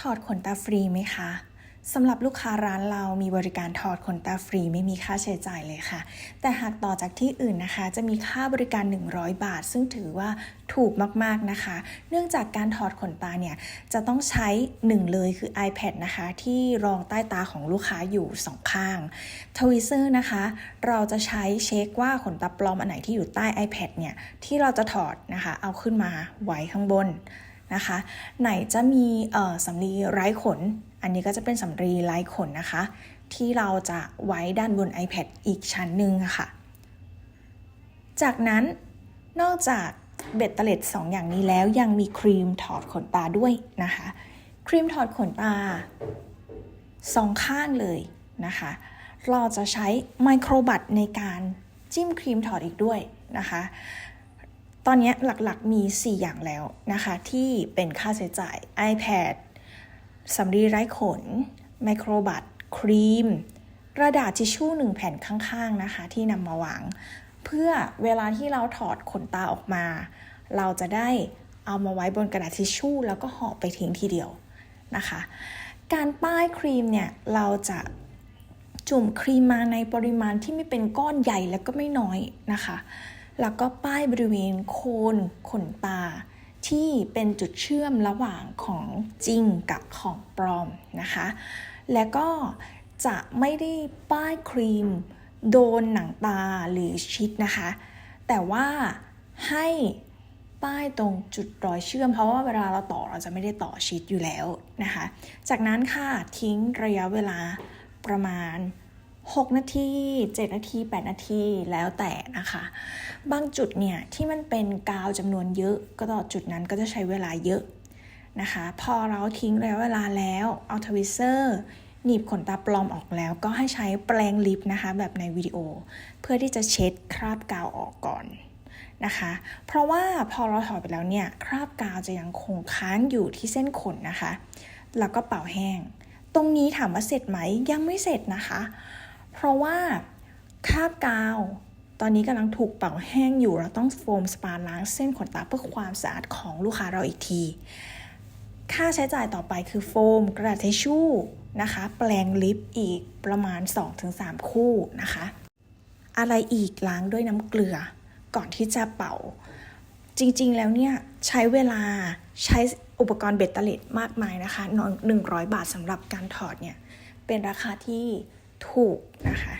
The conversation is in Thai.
ถอดขนตาฟรีไหมคะสำหรับลูกค้าร้านเรามีบริการถอดขนตาฟรีไม่มีค่าใช้จ่ายเลยค่ะ แต่หากต่อจากที่อื่นนะคะ จะมีค่าบริการ 100 บาท ซึ่งถือว่าถูกมากๆนะคะ เนื่องจากการถอดขนตาเนี่ย จะต้องใช้หนึ่งเลยคือ iPad นะคะ ที่รองใต้ตาของลูกค้าอยู่สองข้างทวิเซอร์นะคะ เราจะใช้เช็คว่าขนตาปลอมอันไหนที่อยู่ใต้ iPad เนี่ยที่เราจะถอดนะคะ เอาขึ้นมาไว้ข้างบน นะคะ ไหนจะมีสำลีไร้ขน อันนี้ก็จะเป็นสำลีไร้ขนนะคะ ที่เราจะไว้ด้านบน iPad อีกชั้นหนึ่งะค่ะ จากนั้นนอกจากเบ็ดเตล็ด2อย่างนี้แล้วยังมีครีมถอดขนตาด้วยนะคะ ครีมถอดขนตาสองข้างเลยนะคะ เราจะใช้ไมโครบัตในการจิ้มครีมถอดอีกด้วยนะคะ ตอนนี้หลักๆมี 4 อย่างแล้วนะคะ ที่เป็นค่าใช้จ่าย iPad สำลีไร้ขน ไมโครบัตครีม กระดาษทิชชู่หนึ่งแผ่นข้างๆนะคะ ที่นำมาวาง เพื่อเวลาที่เราถอดขนตาออกมา เราจะได้เอามาไว้บนกระดาษทิชชู่ แล้วก็ห่อไปทิ้งทีเดียวนะคะ การป้ายครีมเนี่ยเราจะจุ่มครีมมาในปริมาณที่ไม่เป็นก้อนใหญ่แล้วก็ไม่น้อยนะคะ แล้วก็ป้ายบริเวณโคนขนตา ที่เป็นจุดเชื่อมระหว่างของจริงกับของปลอมนะคะ และก็จะไม่ได้ป้ายครีม โดนหนังตาหรือชิดนะคะ แต่ว่าให้ป้ายตรงจุดรอยเชื่อม เพราะว่าเวลาเราต่อเราจะไม่ได้ต่อชิดอยู่แล้วนะคะ จากนั้นค่ะทิ้งระยะเวลาประมาณ 6 นาที 7 นาที 8 นาทีแล้วแต่นะคะ บางจุดเนี่ยที่มันเป็นกาวจำนวนเยอะ ก็ต่อจุดนั้นก็จะใช้เวลาเยอะนะคะ พอเราทิ้งระยะเวลาแล้วเอาทวิเซอร์หนีบขนตาปลอมออกแล้วก็ให้ใช้แปรงลิปนะคะ แบบในวิดีโอ เพื่อที่จะเช็ดคราบกาวออกก่อนนะคะ เพราะว่าพอเราถอดไปแล้วเนี่ยคราบกาวจะยังคงค้างอยู่ที่เส้นขนนะคะ แล้วก็เป่าแห้ง ตรงนี้ถามว่าเสร็จไหมยังไม่เสร็จนะคะ เพราะว่าคาบกาว ตอนนี้กำลังถูกเป่าแห้งอยู่ เราต้องโฟมสปาล้างเส้นขนตาเพื่อความสะอาดของลูกค้าเราอีกที ค่าใช้จ่ายต่อไปคือโฟม กระดาษทิชชู่นะคะ แปรงลิปอีกประมาณ 2-3 คู่นะคะ อะไรอีกล้างด้วยน้ำเกลือ ก่อนที่จะเป่า จริงๆ แล้วเนี่ยใช้เวลาใช้อุปกรณ์เบ็ดเตล็ดมากมายนะคะ100 บาทสำหรับการถอดเนี่ย เป็นราคาที่ ถูกนะคะ